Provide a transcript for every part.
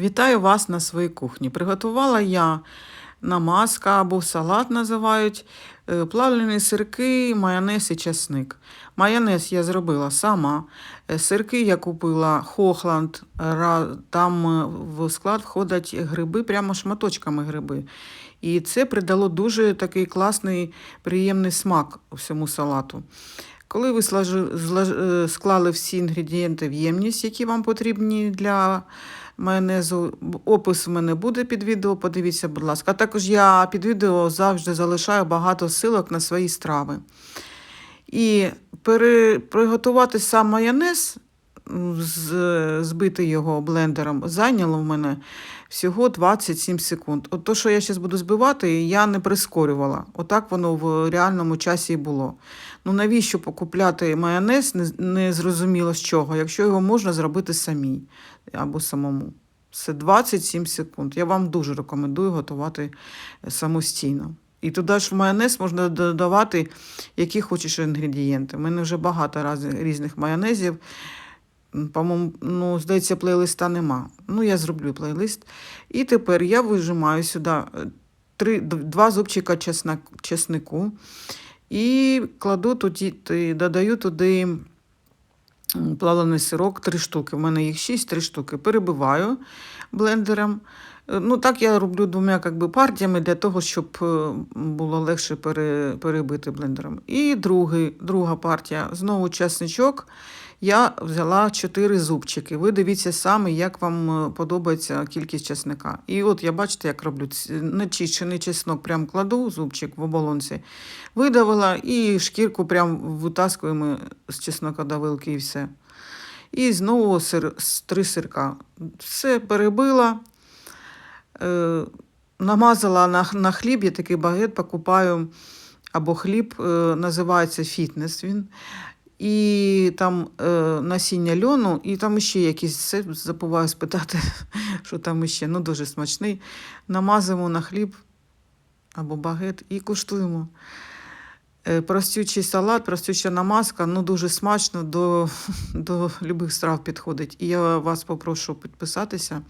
Вітаю вас на своїй кухні. Приготувала я намазка або салат називають, е, плавлені сирки, майонез і чесник. Майонез я зробила сама. Е, Сирки я купила Хохланд. Там е, в склад входять гриби, прямо шматочками гриби. І це придало дуже такий класний, приємний смак всьому салату. Коли ви склали всі інгредієнти в ємність, які вам потрібні для майонезу, опис в мене буде під відео, подивіться, будь ласка. Також я під відео завжди залишаю багато силок на свої страви. І пере, приготувати сам майонез, збити його блендером, зайняло в мене всього 27 секунд. От то, що я зараз буду збивати, я не прискорювала. Отак воно в реальному часі і було. Ну навіщо покупляти майонез, не, зрозуміло з чого, якщо його можна зробити самій або самому. Це 27 секунд. Я вам дуже рекомендую готувати самостійно. І туди ж в майонез можна додавати, які хочеш інгредієнти. У мене вже багато різних майонезів. По-моєму, ну, здається, плейлиста нема. Ну, я зроблю плейлист. І тепер я вижимаю сюди е, три, два зубчика чеснику і кладу туди, додаю туди плавлений сирок, три штуки. У мене їх шість, три штуки. Перебиваю блендером. Е, Ну, так я роблю двома би, партіями для того, щоб е, було легше перебити блендером. І другий, друга партія. Знову чесничок. Я взяла 4 зубчики. Ви дивіться саме, як вам е, подобається кількість чесника. І от я бачите, як роблю нечищений чеснок, прям кладу зубчик в оболонці, видавила і шкірку прям витаскуємо з чеснокодавилки і все. І знову сир, три сирка. Все перебила, е, намазала на, на хліб, я такий багет покупаю, або хліб, е, називається фітнес він. І там е, насіння льону, і там ще якісь, забуваю спитати, що там ще, ну дуже смачний. Намазуємо на хліб або багет і куштуємо. Е, Простючий салат, простюча намазка, ну дуже смачно до, до любих страв підходить. І я вас попрошу підписатися,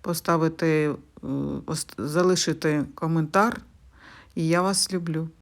поставити, е, залишити коментар. І я вас люблю.